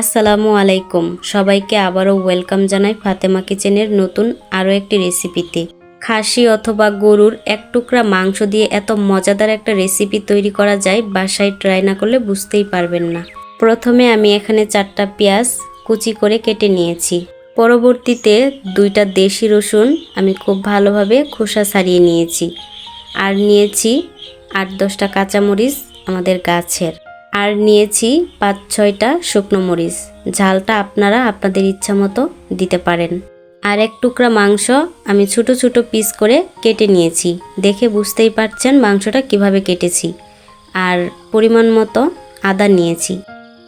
আসসালামু আলাইকুম। সবাইকে আবারও ওয়েলকাম জানাই ফাতেমা কিচেনের নতুন আরও একটি রেসিপিতে। খাসি অথবা গরুর এক টুকরা মাংস দিয়ে এত মজাদার একটা রেসিপি তৈরি করা যায় বাসায় ট্রাই না করলে বুঝতেই পারবেন না। প্রথমে আমি এখানে চারটা পেঁয়াজ কুচি করে কেটে নিয়েছি। পরবর্তীতে দুইটা দেশি রসুন আমি খুব ভালোভাবে খোসা ছাড়িয়ে নিয়েছি। আর নিয়েছি আট দশটা কাঁচামরিচ আমাদের গাছের। আর নিয়েছি পাঁচ ছয়টা শুকনো মরিচ। ঝালটা আপনারা আপনাদের ইচ্ছা মতো দিতে পারেন। আর এক টুকরা মাংস আমি ছোট ছোট পিস করে কেটে নিয়েছি। দেখে বুঝতেই পারছেন মাংসটা কীভাবে কেটেছি। আর পরিমাণ মতো আদা নিয়েছি।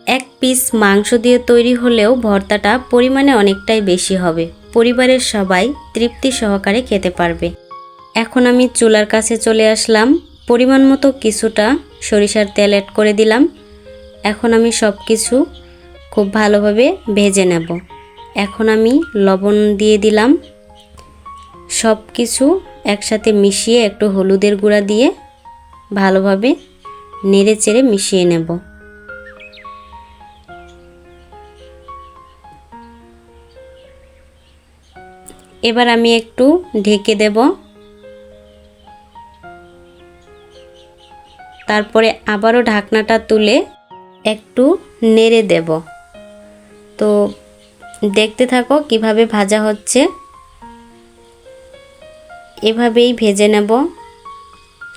এক পিস মাংস দিয়ে তৈরি হলেও ভর্তাটা পরিমাণে অনেকটাই বেশি হবে। পরিবারের সবাই তৃপ্তি সহকারে খেতে পারবে। এখন আমি চুলার কাছে চলে আসলাম। পরিমাণ মতো কিছুটা সরিষার তেল অ্যাড করে দিলাম। এখন আমি সব কিছু খুব ভালোভাবে ভেজে নেব। এখন আমি লবণ দিয়ে দিলাম। সব কিছু একসাথে মিশিয়ে একটু হলুদের গুঁড়া দিয়ে ভালোভাবে নেড়ে চেড়ে মিশিয়ে নেব। এবার আমি একটু ঢেকে দেব। তারপরে আবারও ঢাকনাটা তুলে একটু নেড়ে দেব। তো দেখতে থাকো কীভাবে ভাজা হচ্ছে। এভাবেই ভেজে নেব।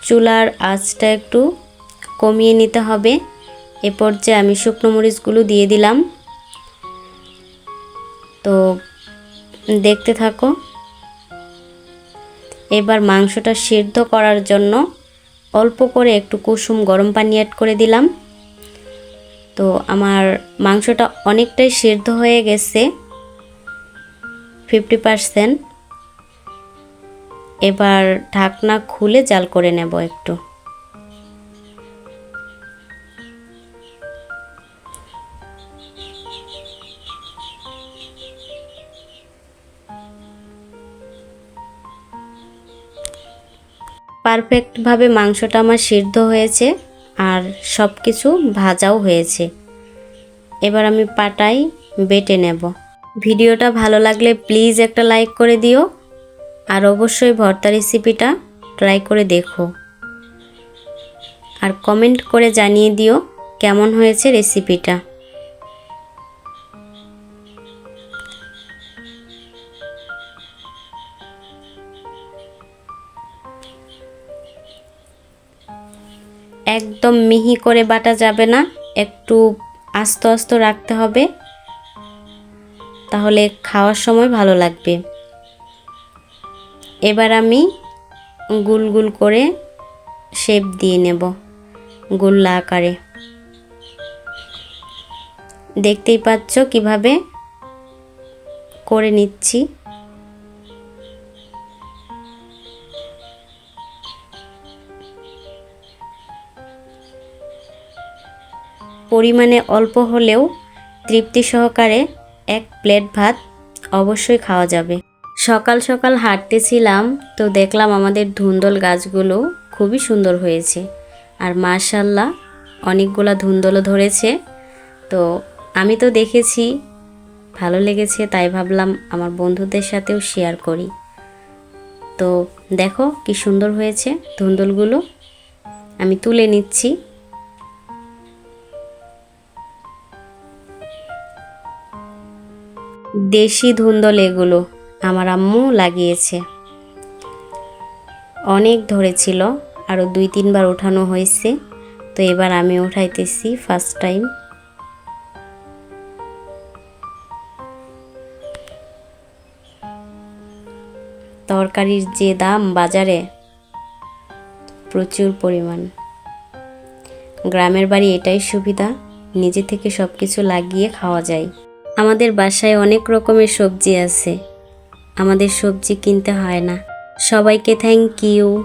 চুলার আঁচটা একটু কমিয়ে নিতে হবে। এ পর্যায়ে আমি শুকনো মরিচগুলো দিয়ে দিলাম। তো দেখতে থাকো। এবার মাংসটা সিদ্ধ করার জন্য অল্প করে একটু কুসুম গরম পানি অ্যাড করে দিলাম। তো আমার মাংসটা অনেকটাই সিদ্ধ হয়ে গেছে ফিফটি পারসেন্ট এবার ঢাকনা খুলে জাল করে নেব একটু। পারফেক্টভাবে মাংসটা আমার সিদ্ধ হয়েছে। আর সব কিছু ভাজাও হয়েছে। এবার আমি পাটাই বেটে নেব। ভিডিওটা ভালো লাগলে প্লিজ একটা লাইক করে দিও আর অবশ্যই ভর্তা রেসিপিটা ট্রাই করে দেখো। আর কমেন্ট করে জানিয়ে দিও কেমন হয়েছে রেসিপিটা। একদম মিহি করে বাটা যাবে না। একটু আস্তে আস্তে রাখতে হবে। তাহলে খাওয়ার সময় ভালো লাগবে। এবার আমি গুল গুল করে শেপ দিয়ে নেব গোল্লা আকারে। দেখতেই পাচ্ছ কীভাবে করে নিচ্ছি। পরিমাণে অল্প হলেও তৃপ্তি সহকারে এক প্লেট ভাত অবশ্যই খাওয়া যাবে। সকাল সকাল হাঁটতেছিলাম তো দেখলাম আমাদের ধুন্দল গাছগুলো খুবই সুন্দর হয়েছে। আর মার্শাল্লাহ অনেকগুলা ধুন্দলও ধরেছে। তো আমি তো দেখেছি, ভালো লেগেছে তাই ভাবলাম আমার বন্ধুদের সাথেও শেয়ার করি। তো দেখো কি সুন্দর হয়েছে ধুন্দলগুলো। আমি তুলে নিচ্ছি। দেশি ধুন্দল এগুলো আমার আম্মু লাগিয়েছে। অনেক ধরেছিল আরও দুই তিনবার ওঠানো হয়েছে, তো এবার আমি উঠাইতেছি ফার্স্ট টাইম তরকারির যে দাম বাজারে প্রচুর পরিমাণ। গ্রামের বাড়ি এটাই সুবিধা, নিজে থেকে সব কিছু লাগিয়ে খাওয়া যায়। আমাদের বাসায় অনেক রকমের সবজি আছে। আমাদের সবজি কিনতে হয় না। সবাইকে থ্যাংক ইউ